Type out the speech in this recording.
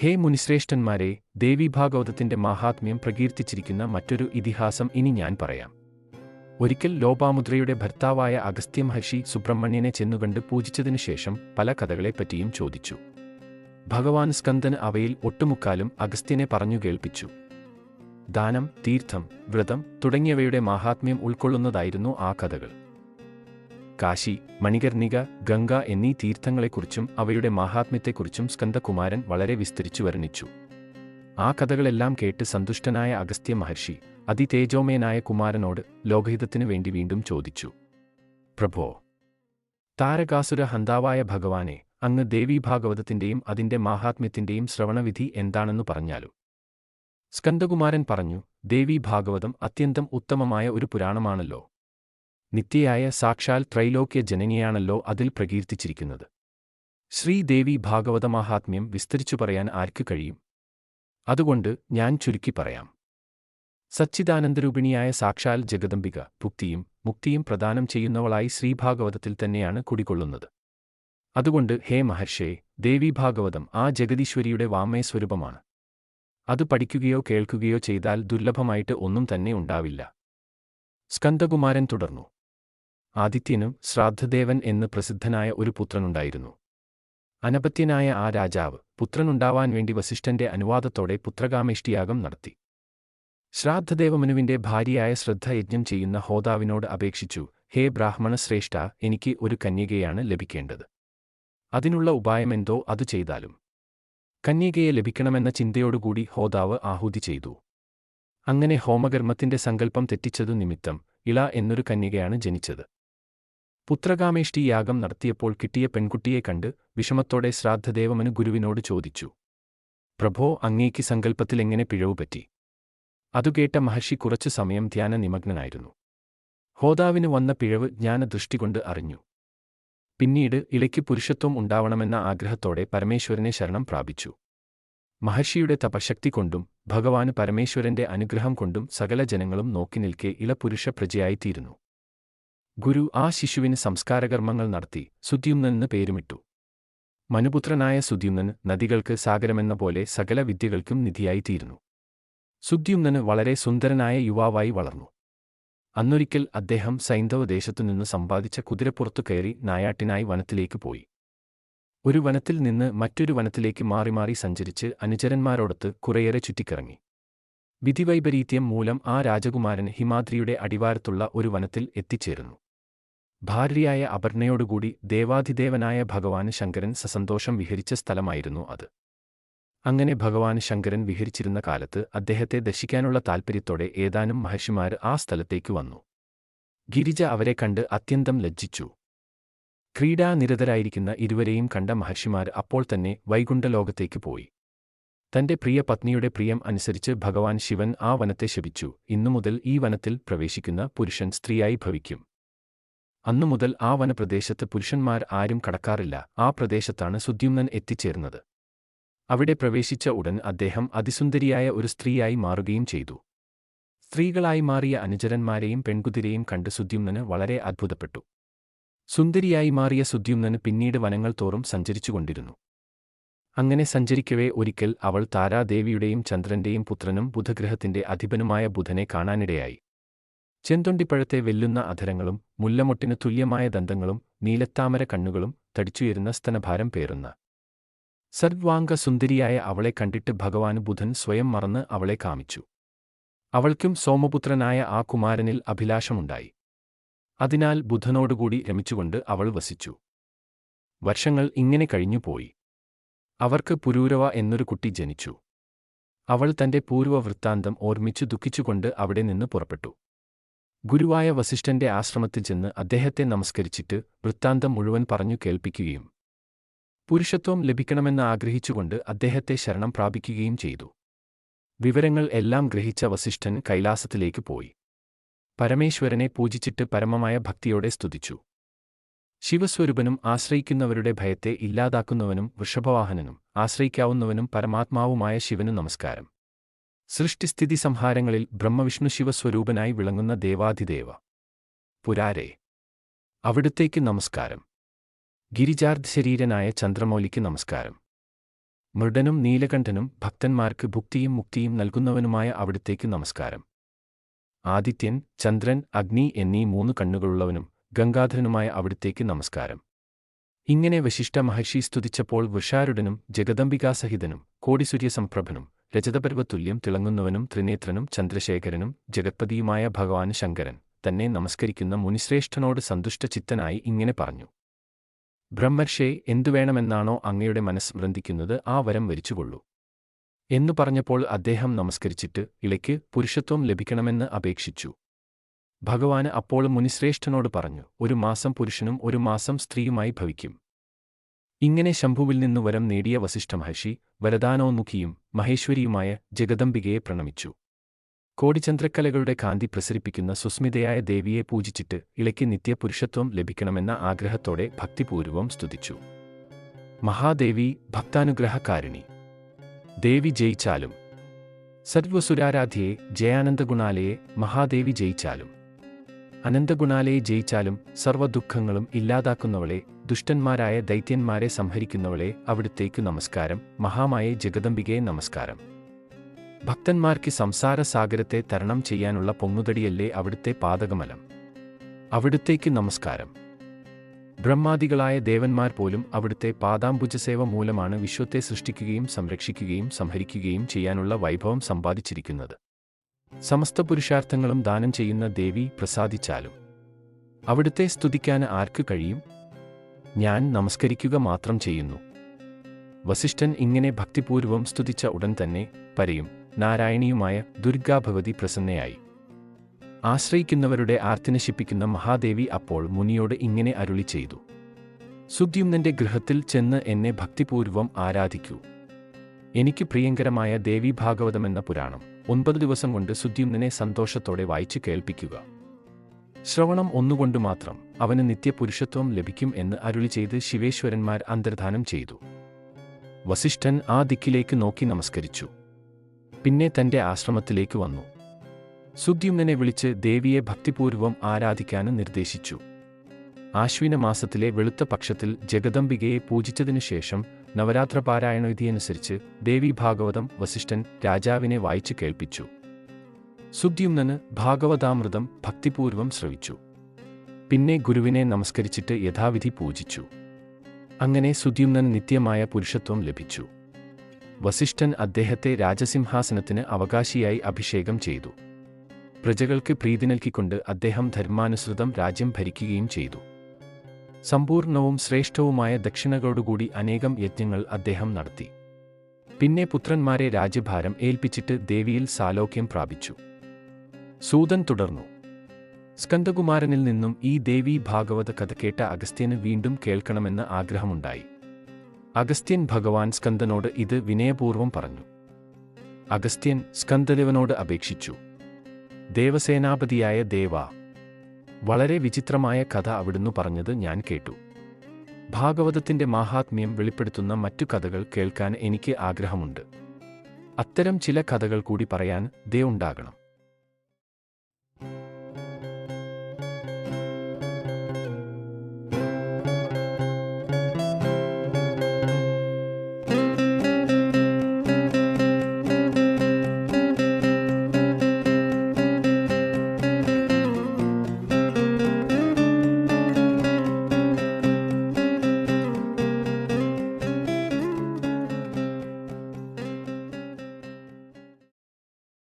ഹേ മുനിശ്രേഷ്ഠന്മാരെ ദേവീഭാഗവതത്തിന്റെ മഹാത്മ്യം പ്രകീർത്തിച്ചിരിക്കുന്ന മറ്റൊരു ഇതിഹാസം ഇനി ഞാൻ പറയാം. ഒരിക്കൽ ലോപാമുദ്രയുടെ ഭർത്താവായ അഗസ്ത്യ മഹർഷി സുബ്രഹ്മണ്യനെ ചെന്നുകണ്ട് പൂജിച്ചതിനു ശേഷം പല കഥകളെപ്പറ്റിയും ചോദിച്ചു. ഭഗവാൻ സ്കന്ദന് അവയിൽ ഒട്ടുമുക്കാലും അഗസ്ത്യനെ പറഞ്ഞു കേൾപ്പിച്ചു. ദാനം തീർത്ഥം വ്രതം തുടങ്ങിയവയുടെ മാഹാത്മ്യം ഉൾക്കൊള്ളുന്നതായിരുന്നു ആ കഥകൾ. കാശി മണികർണിക ഗംഗ എന്നീ തീർത്ഥങ്ങളെക്കുറിച്ചും അവയുടെ മഹാത്മ്യത്തെക്കുറിച്ചും സ്കന്ദകുമാരൻ വളരെ വിസ്തരിച്ചു വർണിച്ചു. ആ കഥകളെല്ലാം കേട്ട് സന്തുഷ്ടനായ അഗസ്ത്യ മഹർഷി അതിതേജോമയനായ കുമാരനോട് ലോകഹിതത്തിനു വേണ്ടി വീണ്ടും ചോദിച്ചു. പ്രഭോ താരകാസുര ഹന്താവായ ഭഗവാനെ അങ്ങ് ദേവീഭാഗവതത്തിന്റെയും അതിന്റെ മാഹാത്മ്യത്തിന്റെയും ശ്രവണവിധി എന്താണെന്നു പറഞ്ഞാലു? സ്കന്ദകുമാരൻ പറഞ്ഞു ദേവി ഭാഗവതം അത്യന്തം ഉത്തമമായ ഒരു പുരാണമാണല്ലോ. നിത്യയായ സാക്ഷാൽ ത്രൈലോക്യ ജനനിയാണല്ലോ അതിൽ പ്രകീർത്തിച്ചിരിക്കുന്നത്. ശ്രീദേവി ഭാഗവത മാഹാത്മ്യം വിസ്തരിച്ചു പറയാൻ ആർക്ക് കഴിയും? അതുകൊണ്ട് ഞാൻ ചുരുക്കി പറയാം. സച്ചിദാനന്ദരൂപിണിയായ സാക്ഷാൽ ജഗദംബിക ഭുക്തിയും മുക്തിയും പ്രദാനം ചെയ്യുന്നവളായി ശ്രീഭാഗവതത്തിൽ തന്നെയാണ് കുടികൊള്ളുന്നത്. അതുകൊണ്ട് ഹേ മഹർഷേ ദേവി ഭാഗവതം ആ ജഗദീശ്വരിയുടെ വാമയ സ്വരൂപമാണ്. അത് പഠിക്കുകയോ കേൾക്കുകയോ ചെയ്താൽ ദുർലഭമായിട്ട് ഒന്നും തന്നെ ഉണ്ടാവില്ല. സ്കന്ദകുമാരൻ തുടർന്നു. ആദിത്യനും ശ്രാദ്ധദേവൻ എന്ന് പ്രസിദ്ധനായ ഒരു പുത്രനുണ്ടായിരുന്നു. അനപത്യനായ ആ രാജാവ് പുത്രനുണ്ടാവാൻ വേണ്ടി വസിഷ്ഠന്റെ അനുവാദത്തോടെ പുത്രകാമേഷ്ടിയാഗം നടത്തി. ശ്രാദ്ധദേവമനുവിന്റെ ഭാര്യയായ ശ്രദ്ധയജ്ഞം ചെയ്യുന്ന ഹോതാവിനോട് അപേക്ഷിച്ചു ഹേ ബ്രാഹ്മണ ശ്രേഷ്ഠ എനിക്ക് ഒരു കന്യകയാണ് ലഭിക്കേണ്ടത്. അതിനുള്ള ഉപായമെന്തോ അത് ചെയ്താലും. കന്യകയെ ലഭിക്കണമെന്ന ചിന്തയോടുകൂടി ഹോതാവ് ആഹൂതി ചെയ്തു. അങ്ങനെ ഹോമകർമ്മത്തിന്റെ സങ്കല്പം തെറ്റിച്ചതു നിമിത്തം ഇള എന്നൊരു കന്യകയാണ് ജനിച്ചത്. പുത്രകാമേഷ്ടി യാഗം നടത്തിയപ്പോൾ കിട്ടിയ പെൺകുട്ടിയെ കണ്ട് വിഷമത്തോടെ ശ്രാദ്ധദേവമനു ഗുരുവിനോട് ചോദിച്ചു പ്രഭോ അങ്ങേക്ക് സങ്കല്പത്തിൽ എങ്ങനെ പിഴവ് പറ്റി? അതുകേട്ട മഹർഷി കുറച്ചു സമയം ധ്യാന നിമഗ്നനായിരുന്നു. ഹോതാവിന് വന്ന പിഴവ് ജ്ഞാനദൃഷ്ടികൊണ്ട് അറിഞ്ഞു. പിന്നീട് ഇളയ്ക്ക് പുരുഷത്വം ഉണ്ടാവണമെന്ന ആഗ്രഹത്തോടെ പരമേശ്വരനെ ശരണം പ്രാപിച്ചു. മഹർഷിയുടെ തപശക്തി കൊണ്ടും ഭഗവാന് പരമേശ്വരന്റെ അനുഗ്രഹം കൊണ്ടും സകല ജനങ്ങളും നോക്കി നിൽക്കെ ഇളപുരുഷ പ്രജയായിത്തീരുന്നു ഗുരു ആ ശിശുവിന് സംസ്കാരകർമ്മങ്ങൾ നടത്തി സുദ്യുമ്നെന്ന് പേരുമിട്ടു. മനുപുത്രനായ സുദ്യുമ്നൻ നദികൾക്ക് സാഗരമെന്ന പോലെ സകല വിദ്യകൾക്കും നിധിയായിത്തീരുന്നു. സുദ്യുമ്നന് വളരെ സുന്ദരനായ യുവാവായി വളർന്നു. അന്നൊരിക്കൽ അദ്ദേഹം സൈന്ധവ ദേശത്തുനിന്ന് സമ്പാദിച്ച കുതിരപ്പുറത്തു കയറി നായാട്ടിനായി വനത്തിലേക്ക് പോയി. ഒരു വനത്തിൽ നിന്ന് മറ്റൊരു വനത്തിലേക്ക് മാറി മാറി സഞ്ചരിച്ച് അനുചരന്മാരോടൊത്ത് കുറേയേറെ ചുറ്റിക്കറങ്ങി. വിധിവൈപരീത്യം മൂലം ആ രാജകുമാരൻ ഹിമാദ്രിയുടെ അടിവാരത്തുള്ള ഒരു വനത്തിൽ എത്തിച്ചേർന്നു ഭാര്യയായ അപർണയോടുകൂടി ദേവാധിദേവനായ ഭഗവാൻ ശങ്കരൻ സസന്തോഷം വിഹരിച്ച സ്ഥലമായിരുന്നു അത്. അങ്ങനെ ഭഗവാൻ ശങ്കരൻ വിഹരിച്ചിരുന്ന കാലത്ത് അദ്ദേഹത്തെ ദർശിക്കാനുള്ള താൽപ്പര്യത്തോടെ ഏതാനും മഹർഷിമാർ ആ സ്ഥലത്തേക്ക് വന്നു. ഗിരിജ അവരെ കണ്ട് അത്യന്തം ലജ്ജിച്ചു. ക്രീഡാനിരതരായിരിക്കുന്ന ഇരുവരെയും കണ്ട മഹർഷിമാർ അപ്പോൾ തന്നെ വൈകുണ്ഠലോകത്തേക്ക് പോയി. തന്റെ പ്രിയ പത്നിയുടെ പ്രിയം അനുസരിച്ച് ഭഗവാൻ ശിവൻ ആ വനത്തെ ശപിച്ചു. ഇന്നുമുതൽ ഈ വനത്തിൽ പ്രവേശിക്കുന്ന പുരുഷൻ സ്ത്രീയായി ഭവിക്കും. അന്നുമുതൽ ആ വനപ്രദേശത്ത് പുരുഷന്മാർ ആരും കടക്കാറില്ല. ആ പ്രദേശത്താണ് സുദ്യുമ്നൻ എത്തിച്ചേർന്നത്. അവിടെ പ്രവേശിച്ച ഉടൻ അദ്ദേഹം അതിസുന്ദരിയായ ഒരു സ്ത്രീയായി മാറുകയും ചെയ്തു. സ്ത്രീകളായി മാറിയ അനുചരന്മാരെയും പെൺകുതിരെയും കണ്ട് സുദ്യുമ്നന് വളരെ അത്ഭുതപ്പെട്ടു. സുന്ദരിയായി മാറിയ സുദ്യുമ്നന് പിന്നീട് വനങ്ങൾ തോറും സഞ്ചരിച്ചുകൊണ്ടിരുന്നു അങ്ങനെ സഞ്ചരിക്കവേ ഒരിക്കൽ അവൾ താരാദേവിയുടെയും ചന്ദ്രന്റെയും പുത്രനും ബുധഗ്രഹത്തിന്റെ അധിപനുമായ ബുധനെ കാണാനിടയായി. ചെന്തൊണ്ടിപ്പഴത്തെ വെല്ലുന്ന അധരങ്ങളും മുല്ലമൊട്ടിന് തുല്യമായ ദന്തങ്ങളും നീലത്താമര കണ്ണുകളും തടിച്ചുയരുന്ന സ്തനഭാരം പേറുന്ന. സർവാംഗ സുന്ദരിയായ അവളെ കണ്ടിട്ട് ഭഗവാൻ ബുധൻ സ്വയം മറന്ന് അവളെ കാമിച്ചു. അവൾക്കും സോമപുത്രനായ ആ കുമാരനിൽ അഭിലാഷമുണ്ടായി. അതിനാൽ ബുധനോടുകൂടി രമിച്ചുകൊണ്ട് അവൾ വസിച്ചു. വർഷങ്ങൾ ഇങ്ങനെ കഴിഞ്ഞുപോയി. അവർക്ക് പുരൂരവ എന്നൊരു കുട്ടി ജനിച്ചു. അവൾ തന്റെ പൂർവവൃത്താന്തം ഓർമ്മിച്ചു ദുഃഖിച്ചുകൊണ്ട് അവിടെ നിന്ന് പുറപ്പെട്ടു. ഗുരുവായ വസിഷ്ഠന്റെ ആശ്രമത്തിൽ ചെന്ന് അദ്ദേഹത്തെ നമസ്കരിച്ചിട്ട് വൃത്താന്തം മുഴുവൻ പറഞ്ഞു കേൾപ്പിക്കുകയും പുരുഷത്വം ലഭിക്കണമെന്ന് ആഗ്രഹിച്ചുകൊണ്ട് അദ്ദേഹത്തെ ശരണം പ്രാപിക്കുകയും ചെയ്തു. വിവരങ്ങൾ എല്ലാം ഗ്രഹിച്ച വസിഷ്ഠൻ കൈലാസത്തിലേക്ക് പോയി. പരമേശ്വരനെ പൂജിച്ചിട്ട് പരമമായ ഭക്തിയോടെ സ്തുതിച്ചു. ശിവസ്വരൂപനും ആശ്രയിക്കുന്നവരുടെ ഭയത്തെ ഇല്ലാതാക്കുന്നവനും വൃഷഭവാഹനനും ആശ്രയിക്കാവുന്നവനും പരമാത്മാവുമായ ശിവനു നമസ്കാരം. സൃഷ്ടിസ്ഥിതി സംഹാരങ്ങളിൽ ബ്രഹ്മവിഷ്ണു ശിവസ്വരൂപനായി വിളങ്ങുന്ന ദേവാധിദേവ. പുരാരേ. അവിടുത്തേക്ക് നമസ്കാരം. ഗിരിജാർദ്ധ ശരീരനായ ചന്ദ്രമൗലിക്ക് നമസ്കാരം. മൃഡനും നീലകണ്ഠനും ഭക്തന്മാർക്ക് ഭുക്തിയും മുക്തിയും നൽകുന്നവനുമായ അവിടുത്തേക്ക് നമസ്കാരം. ആദിത്യൻ ചന്ദ്രൻ അഗ്നി എന്നീ മൂന്ന് കണ്ണുകളുള്ളവനും ഗംഗാധരനുമായ അവിടുത്തേക്ക് നമസ്കാരം. ഇങ്ങനെ വശിഷ്ഠ മഹർഷി സ്തുതിച്ചപ്പോൾ വൃഷാരുടനും ജഗദംബികാസഹിതനും കോടിസൂര്യസംപ്രഭനും രജതപർവതുല്യം തിളങ്ങുന്നവനും ത്രിനേത്രനും ചന്ദ്രശേഖരനും ജഗത്പതിയുമായ ഭഗവാൻ ശങ്കരൻ തന്നെ നമസ്കരിക്കുന്ന മുനിശ്രേഷ്ഠനോട് സന്തുഷ്ടചിത്തനായി ഇങ്ങനെ പറഞ്ഞു. ബ്രഹ്മർഷേ എന്തു വേണമെന്നാണോ അങ്ങയുടെ മനസ്സ് വൃന്ദിക്കുന്നത് ആ വരം വരിച്ചുകൊള്ളൂ. എന്നു പറഞ്ഞപ്പോൾ അദ്ദേഹം നമസ്കരിച്ചിട്ട് ഇളയ്ക്ക് പുരുഷത്വം ലഭിക്കണമെന്ന് അപേക്ഷിച്ചു. ഭഗവാന് അപ്പോൾ മുനിശ്രേഷ്ഠനോട് പറഞ്ഞു ഒരു മാസം പുരുഷനും ഒരു മാസം സ്ത്രീയുമായി ഭവിക്കും. ഇങ്ങനെ ശംഭുവിൽ നിന്നു വരം നേടിയ വസിഷ്ഠ മഹർഷി വരദാനോന്മുഖിയും മഹേശ്വരിയുമായ ജഗദംബികയെ പ്രണമിച്ചു. കോടിചന്ദ്രക്കലകളുടെ കാന്തി പ്രസരിപ്പിക്കുന്ന സുസ്മിതയായ ദേവിയെ പൂജിച്ചിട്ട് ഇളയ്ക്ക് നിത്യപുരുഷത്വം ലഭിക്കണമെന്ന ആഗ്രഹത്തോടെ ഭക്തിപൂർവം സ്തുതിച്ചു. മഹാദേവി ഭക്താനുഗ്രഹകാരിണി. ദേവി ജയിച്ചാലും. സർവസുരാരാധ്യയെ ജയാനന്ദഗുണാലയെ മഹാദേവി ജയിച്ചാലും. അനന്തഗുണാലയെ ജയിച്ചാലും സർവദുഃഖങ്ങളും ഇല്ലാതാക്കുന്നവളെ ദുഷ്ടന്മാരായ ദൈത്യന്മാരെ സംഹരിക്കുന്നവളെ അവിടുത്തേക്കു നമസ്കാരം. മഹാമായ ജഗദംബികയെ നമസ്കാരം. ഭക്തന്മാർക്ക് സംസാര സാഗരത്തെ തരണം ചെയ്യാനുള്ള പൊങ്ങുതടിയല്ലേ അവിടുത്തെ പാതകമലം? അവിടുത്തേക്ക് നമസ്കാരം. ബ്രഹ്മാദികളായ ദേവന്മാർ പോലും അവിടുത്തെ പാദാംബുജസേവ മൂലമാണ് വിശ്വത്തെ സൃഷ്ടിക്കുകയും സംരക്ഷിക്കുകയും സംഹരിക്കുകയും ചെയ്യാനുള്ള വൈഭവം സമ്പാദിച്ചിരിക്കുന്നത്. സമസ്ത പുരുഷാർത്ഥങ്ങളും ദാനം ചെയ്യുന്ന ദേവി പ്രസാദിച്ചാലും. അവിടുത്തെ സ്തുതിക്കാൻ ആർക്ക് കഴിയും? ഞാൻ നമസ്കരിക്കുക മാത്രം ചെയ്യുന്നു. വസിഷ്ഠൻ ഇങ്ങനെ ഭക്തിപൂർവം സ്തുതിച്ച ഉടൻ തന്നെ പരയും നാരായണിയുമായ ദുർഗാഭഗവതി പ്രസന്നയായി. ആശ്രയിക്കുന്നവരുടെ ആർത്തിനശിപ്പിക്കുന്ന മഹാദേവി അപ്പോൾ മുനിയോട് ഇങ്ങനെ അരുളി ചെയ്തു. സുദ്യുമ്നന്റെ ഗൃഹത്തിൽ ചെന്ന് എന്നെ ഭക്തിപൂർവം ആരാധിക്കൂ. എനിക്ക് പ്രിയങ്കരമായ ദേവി ഭാഗവതമെന്ന പുരാണം ഒൻപത് ദിവസം കൊണ്ട് സുദ്യുമ്നെ സന്തോഷത്തോടെ വായിച്ചു കേൾപ്പിക്കുക. ശ്രവണം ഒന്നുകൊണ്ട് മാത്രം അവന് നിത്യപുരുഷത്വം ലഭിക്കും എന്ന് അരുളി ചെയ്ത് ശിവേശ്വരന്മാർ അന്തർധാനം ചെയ്തു. വസിഷ്ഠൻ ആ ദിക്കിലേക്ക് നോക്കി നമസ്കരിച്ചു. പിന്നെ തന്റെ ആശ്രമത്തിലേക്ക് വന്നു. സുദ്യുമ്നെ വിളിച്ച് ദേവിയെ ഭക്തിപൂർവം ആരാധിക്കാനും നിർദ്ദേശിച്ചു. ആശ്വിന മാസത്തിലെ വെളുത്ത പക്ഷത്തിൽ ജഗദംബികയെ പൂജിച്ചതിനു ശേഷം നവരാത്ര നവരാത്രപാരായണവിധിയനുസരിച്ച് ദേവി ഭാഗവതം വസിഷ്ഠൻ രാജാവിനെ വായിച്ചു കേൾപ്പിച്ചു. സുദ്യുമ്നന് ഭാഗവതാമൃതം ഭക്തിപൂർവം ശ്രവിച്ചു. പിന്നെ ഗുരുവിനെ നമസ്കരിച്ചിട്ട് യഥാവിധി പൂജിച്ചു. അങ്ങനെ സുദ്യുമ്നൻ നിത്യമായ പുരുഷത്വം ലഭിച്ചു. വസിഷ്ഠൻ അദ്ദേഹത്തെ രാജസിംഹാസനത്തിന് അവകാശിയായി അഭിഷേകം ചെയ്തു. പ്രജകൾക്ക് പ്രീതി നൽകിക്കൊണ്ട് അദ്ദേഹം ധർമാനുസൃതം രാജ്യം ഭരിക്കുകയും ചെയ്തു. സമ്പൂർണവും ശ്രേഷ്ഠവുമായ ദക്ഷിണകളോടുകൂടി അനേകം യജ്ഞങ്ങൾ അദ്ദേഹം നടത്തി. പിന്നെ പുത്രന്മാരെ രാജ്യഭാരം ഏൽപ്പിച്ചിട്ട് ദേവിയിൽ സാലോക്യം പ്രാപിച്ചു. സൂതൻ തുടർന്നു. സ്കന്ദകുമാരനിൽ നിന്നും ഈ ദേവി ഭാഗവത കഥ കേട്ട അഗസ്ത്യന് വീണ്ടും കേൾക്കണമെന്ന് ആഗ്രഹമുണ്ടായി. അഗസ്ത്യൻ ഭഗവാൻ സ്കന്ദനോട് ഇത് വിനയപൂർവം പറഞ്ഞു. അഗസ്ത്യൻ സ്കന്ദദേവനോട് അപേക്ഷിച്ചു. ദേവസേനാപതിയായ ദേവ വളരെ വിചിത്രമായ കഥ അവിടുന്ന് പറഞ്ഞത് ഞാൻ കേട്ടു. ഭാഗവതത്തിന്റെ മാഹാത്മ്യം വെളിപ്പെടുത്തുന്ന മറ്റു കഥകൾ കേൾക്കാൻ എനിക്ക് ആഗ്രഹമുണ്ട്. അത്തരം ചില കഥകൾ കൂടി പറയാൻ ദേ ഉണ്ടാകണം.